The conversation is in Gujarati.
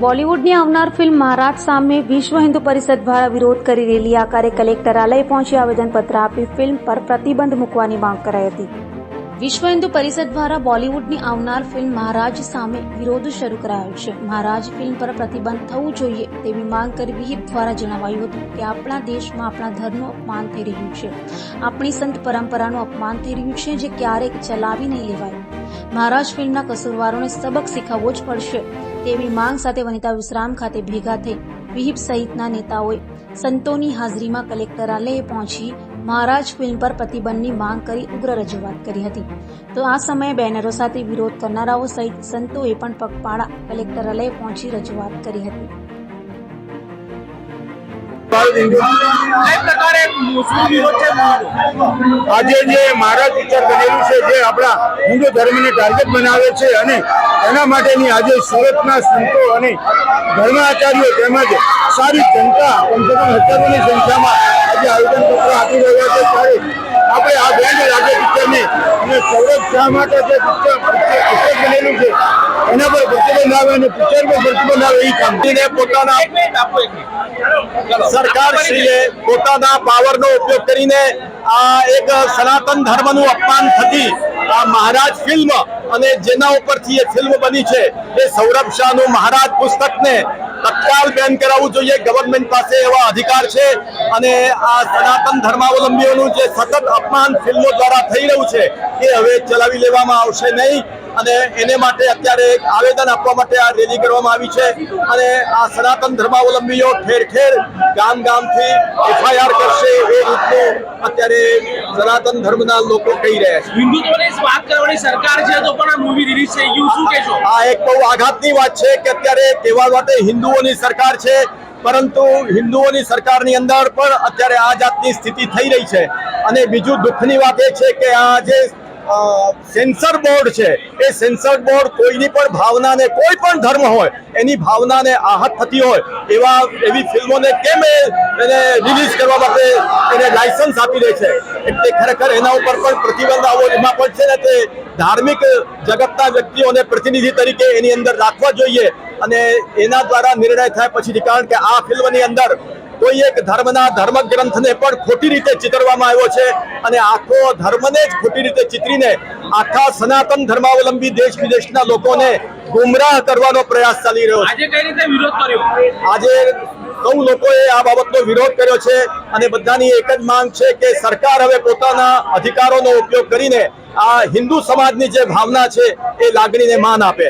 બોલિવૂડની આવનાર ફિલ્મ મહારાજ સામે વિશ્વ હિન્દુ પરિષદ દ્વારા વિરોધ કરી રેલી. આકારે કલેક્ટરાલય પહોંચી આવેદનપત્ર આપી ફિલ્મ પર પ્રતિબંધ મૂકવાની માંગ કરાઈ હતી. વિશ્વ હિન્દુ પરિષદ દ્વારા બોલિવૂડની આવનાર ફિલ્મ મહારાજ સામે વિરોધ શરૂ કરાયો છે. મહારાજ ફિલ્મ પર પ્રતિબંધ થવું જોઈએ તેવી માંગ કરી વિહિપ દ્વારા જણાવાયું હતું કે આપણા દેશમાં આપણા ધર્મનું અપમાન થઈ રહ્યું છે. આપણી સંત પરંપરાનું અપમાન થઈ રહ્યું છે જે ક્યારેક ચલાવી નહીં લેવાય. મહારાજ ફિલ્મના કસૂરવારોને સબક શીખવવો જ પડશે. તેવી માંગ સાથે વનિતા વિશ્રામ ખાતે ભેગા થઈ વિહિપ સહિતના નેતાઓએ સંતોની હાજરીમાં કલેક્ટરાલયે પહોંચી મહારાજ ફિલ્મ પર પ્રતિબંધની માંગ કરી ઉગ્ર રજૂઆત કરી હતી તો આ સમયે બેનરો સાથે વિરોધ કરનારાઓ સહિત સંતોએ પણ પગપાળા કલેક્ટરાલયે પહોંચી રજૂઆત કરી હતી કઈ પ્રકારે મુસ્લિમ વિરોધ છે મૂળનો? આજે જે મહારાજ પિક્ચર બનેલું છે જે આપણા હિન્દુ ધર્મને ટાર્ગેટ બનાવે છે અને એના માટેની આજે સુરતના સંતો અને ધર્માચાર્યો તેમજ સારી જનતા કમસે કમ હજારોની સંખ્યામાં આજે આવેદનપત્ર આપી રહ્યા છે ત્યારે આપણે આ બેન્ડ રાજ્ય પિક્ચરને અને સૌરભ શાહ માટે જે પિક્ચર પિક્ચર બનેલું છે એના પર પ્રતિબંધ આવે અને પિક્ચર પર પ્રતિબંધ આવે એ કંપનીને પોતાના સરકાર. સરકારશ્રીએ પોતાના પાવરનો ઉપયોગ કરીને આ એક સનાતન ધર્મનું અપમાન થતી આ મહારાજ ફિલ્મ અને જેના ઉપરથી એ ફિલ્મ બની છે, એ સૌરભ શાહનું મહારાજ પુસ્તકને તત્કાલ બેન કરાવવું જોઈએ. ગવર્મેન્ટ પાસે એવા અધિકાર છે અને આ સનાતન ધર્માવલંબીઓનું જે સતત અપમાન ફિલ્મો દ્વારા થઈ રહ્યું છે, એ હવે ચલાવી લેવામાં આવશે નહીં. અને એને માટે અત્યારે એક આવેદન આપવા માટે આ રેલી કરવામાં આવી છે. અને આ સનાતન ધર્માવલંબીઓ ઠેર ઠેર ગામ ગામથી એફઆઈઆર કરશે એ રીતનું અત્યારે સનાતન ધર્મના લોકો કહી રહ્યા છે. હિન્દુત્વની વાત કરવાની સરકાર છે તો પણ આ મૂવી રિલીઝ થઈ ગયું. શું કહેશો? આ એક બહુ આઘાતની વાત છે કે અત્યારે કહેવા માટે હિન્દુઓની સરકાર છે પરંતુ હિન્દુઓની સરકારની અંદર પણ અત્યારે આ જાતની સ્થિતિ થઈ રહી છે. અને બીજું દુઃખની વાત એ છે કે આ જે સેન્સર બોર્ડ છે. એ સેન્સર બોર્ડ કોઈની પણ ભાવનાને, કોઈ પણ ધર્મ હોય, એની ભાવનાને આહત થતી હોય, એવા, એવી ફિલ્મોને કેમ એને રિલીઝ કરવા માટે એને લાયસન્સ આપી દે છે? એટલે ખરેખર એના ઉપર પણ પ્રતિબંધ આવો, એમાં પણ છે ને તે ધાર્મિક જગતના વ્યક્તિઓને પ્રતિનિધિ તરીકે એની અંદર રાખવા જોઈએ અને એના દ્વારા નિર્ણય થાય પછી કારણ કે આ ફિલ્મની અંદર કોઈ એક ધર્મના ધર્મ ગ્રંથને પણ ખોટી રીતે ચિતરવામાં આવ્યો છે અને આખો ધર્મને જ ખોટી રીતે ચિતરીને આખા સનાતન ધર્માવલંબી દેશ વિદેશના લોકોને ગુમરાહ કરવાનો પ્રયાસ ચાલી રહ્યો છે. આજે કઈ રીતે વિરોધ કર્યો? આજે સૌ લોકોએ આ બાબતનો વિરોધ કર્યો છે અને બધાની એક જ માંગ છે કે સરકાર હવે પોતાના અધિકારોનો ઉપયોગ કરીને આ હિન્દુ સમાજની જે ભાવના છે એ લાગણીને માન આપે.